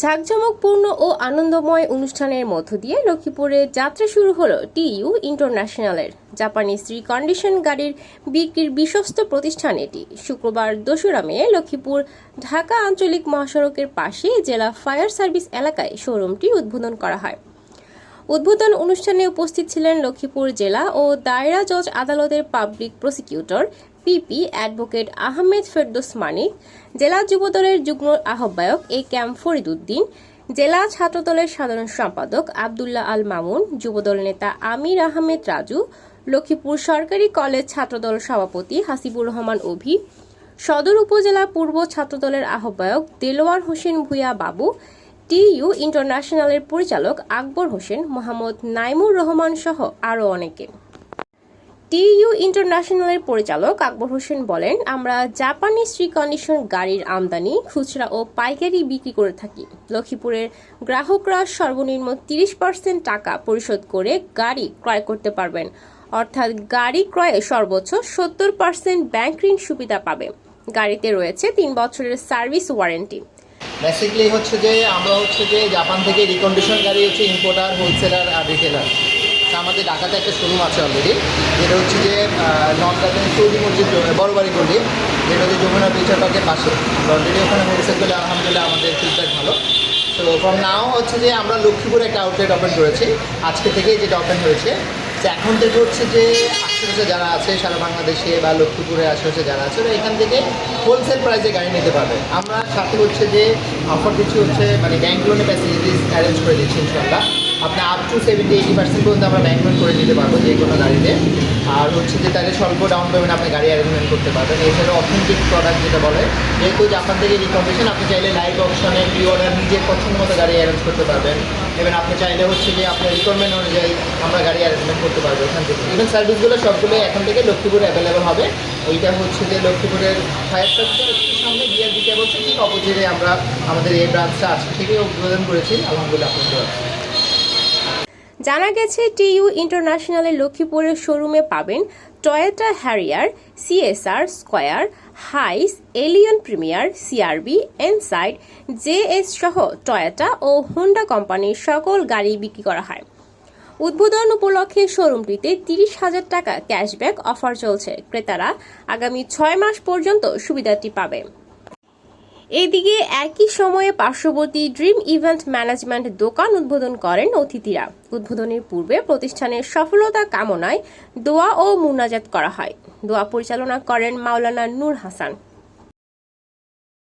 ঝাঁকঝমকপূর্ণ ও আনন্দময় অনুষ্ঠানের মধ্য দিয়ে লক্ষ্মীপুরে যাত্রা শুরু হলো টিইউ ইন্টারন্যাশনালের। জাপানিজ রিকন্ডিশন গাড়ির বিক্রির বিশ্বস্ত প্রতিষ্ঠান এটি। শুক্রবার দোসরা মে লক্ষ্মীপুর ঢাকা আঞ্চলিক মহাসড়কের পাশে জেলা ফায়ার সার্ভিস এলাকায় শোরুমটি উদ্বোধন করা হয়। উদ্বোধন অনুষ্ঠানে উপস্থিত ছিলেন লক্ষ্মীপুর জেলা ও দায়রা জজ আদালতের public prosecutor PP advocate Ahmed Ferdous Manik, জেলা যুবদলের যুগ্ম আহ্বায়ক এ ক্যাম ফরিদুদ্দিন জেলা ছাত্রদলের সাধারণ সম্পাদক আবদুল্লাহ আল মামুন, যুবদল নেতা আমির আহমেদ রাজু, লক্ষ্মীপুর সরকারি কলেজ ছাত্রদল সভাপতি হাসিবুর রহমান অভি, সদর উপজেলা পূর্ব ছাত্রদলের আহ্বায়ক দেলোয়ার হোসেন ভূয়া বাবু, টিইউ ইন্টারন্যাশনালের পরিচালক আকবর হোসেন, মোহাম্মদ নাইমুর রহমান সহ আরও অনেকে। টিইউ ইন্টারন্যাশনালের পরিচালক আকবর হোসেন বলেন, আমরা জাপানিজ রিকন্ডিশন গাড়ির আমদানি, খুচরা ও পাইকারি বিক্রি করে থাকি। লক্ষ্মীপুরের গ্রাহকরা সর্বনিম্ন তিরিশ পার্সেন্ট টাকা পরিশোধ করে গাড়ি ক্রয় করতে পারবেন। অর্থাৎ গাড়ি ক্রয়ে সর্বোচ্চ সত্তর পার্সেন্ট ব্যাংক ঋণ সুবিধা পাবে। গাড়িতে রয়েছে তিন বছরের সার্ভিস ওয়ারেন্টি। বেসিক্যালি হচ্ছে যে, আমরা হচ্ছে যে জাপান থেকে রিকন্ডিশন গাড়ি হচ্ছে ইম্পোর্টার হোলসেলার আর রিটেলার আমাদের ঢাকাতে একটা শোরুম আছে অলরেডি যেটা হচ্ছে যে নর্দার্ন সৌদি মসজিদ বড় বাড়ি গলি। যেটা হচ্ছে যমুনা ফিউচার পার্কের পাশে। অলরেডি ওখানে হোলসেল করলে আলহামদুলিল্লাহ আমাদের ফিডব্যাক ভালো। তো ফ্রম নাও হচ্ছে যে আমরা লক্ষ্মীপুরে একটা আউটলেট ওপেন করেছি। আজকে থেকেই যেটা ওপেন হয়েছে। তো এখন থেকে হচ্ছে যে, আশেপাশে যারা আছে, সারা বাংলাদেশে বা লক্ষ্মীপুরের আশেপাশে যারা আছে, ওরা এখান থেকে হোলসেল প্রাইসে গাড়ি নিতে পারবে। আমরা সাথে হচ্ছে যে অফার দিচ্ছি হচ্ছে মানে ব্যাংক লোনের ফ্যাসিলিটিস অ্যারেঞ্জ করে দিচ্ছি ইনশাল্লাহ আপনি up to seventy eighty percent পর্যন্ত আমরা ব্যাংক লোন করে দিতে পারব যে কোনো গাড়িতে। আর হচ্ছে যে তাহলে স্বল্প ডাউন পেমেন্ট আপনি গাড়ি অ্যারেঞ্জমেন্ট করতে পারবেন। এছাড়াও অথেন্টিক প্রোডাক্ট যেটা বলে, যেহেতু জাপান থেকে রিকন্ডিশন আপনি চাইলে লাইভ অপশনে প্রি অর্ডার নিজের পছন্দ মতো গাড়ি অ্যারেঞ্জ করতে পারবেন। এবং আপনি চাইলে হচ্ছে যে আপনার রিকোয়ারমেন্ট অনুযায়ী আমরা গাড়ি অ্যারেঞ্জমেন্ট করতে পারব এখান থেকে। ইভেন সার্ভিসগুলো সবগুলো এখন থেকে লক্ষ্মীপুরে অ্যাভেলেবল হবে। ওইটা হচ্ছে যে লক্ষ্মীপুরের ফায়ার সার্ভিসের সামনে বিআর দিতে বলছে, ঠিক অপোজিটে আমরা আমাদের এই ব্রাঞ্চটা আজকে থেকে উদ্বোধন করেছি। আলহামদুলিল্লাহ আপনাদের জানা গেছে টিইউ ইন্টারন্যাশনালের লক্ষ্মীপুরের শোরুমে পাবেন Toyota Harrier, CSR square, Hiace, Allion premier, CRV, এনসাইড, JS সহ টয়োটা ও হুন্ডা কোম্পানির সকল গাড়ি বিক্রি করা হয়। উদ্বোধন উপলক্ষে শোরুমটিতে তিরিশ হাজার টাকা ক্যাশব্যাক অফার চলছে। ক্রেতারা আগামী ছয় মাস পর্যন্ত সুবিধাটি পাবে। এদিকে একই সময়ে পার্শ্ববর্তী ড্রিম ইভেন্ট ম্যানেজমেন্ট দোকান উদ্বোধন করেন অতিথিরা। উদ্বোধনের পূর্বে প্রতিষ্ঠানের সফলতা কামনায় দোয়া ও মুনাজাত করা হয়। দোয়া পরিচালনা করেন মাওলানা নূর হাসান।